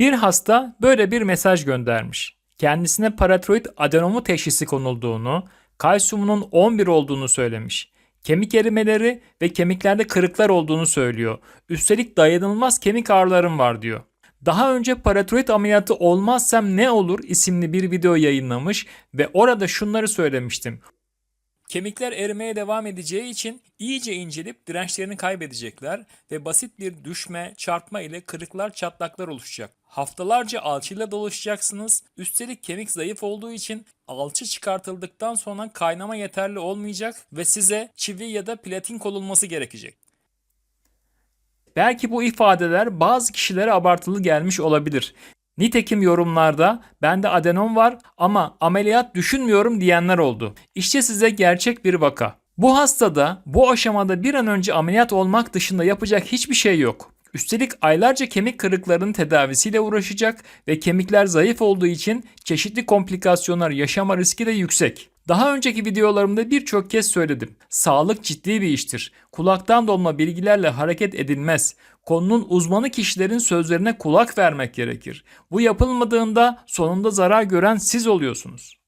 Bir hasta böyle bir mesaj göndermiş. Kendisine paratiroid adenomu teşhisi konulduğunu, kalsiyumunun 11 olduğunu söylemiş. Kemik erimeleri ve kemiklerde kırıklar olduğunu söylüyor. Üstelik dayanılmaz kemik ağrılarım var diyor. Daha önce paratiroid ameliyatı olmazsam ne olur isimli bir video yayınlamış ve orada şunları söylemiştim. Kemikler erimeye devam edeceği için iyice incelip dirençlerini kaybedecekler ve basit bir düşme, çarpma ile kırıklar, çatlaklar oluşacak. Haftalarca alçıyla dolaşacaksınız. Üstelik kemik zayıf olduğu için alçı çıkartıldıktan sonra kaynama yeterli olmayacak ve size çivi ya da platin konulması gerekecek. Belki bu ifadeler bazı kişilere abartılı gelmiş olabilir. Nitekim yorumlarda bende adenom var ama ameliyat düşünmüyorum diyenler oldu. İşte size gerçek bir vaka. Bu hastada bu aşamada bir an önce ameliyat olmak dışında yapacak hiçbir şey yok. Üstelik aylarca kemik kırıklarının tedavisiyle uğraşacak ve kemikler zayıf olduğu için çeşitli komplikasyonlar yaşama riski de yüksek. Daha önceki videolarımda birçok kez söyledim. Sağlık ciddi bir iştir. Kulaktan dolma bilgilerle hareket edilmez. Konunun uzmanı kişilerin sözlerine kulak vermek gerekir. Bu yapılmadığında sonunda zarar gören siz oluyorsunuz.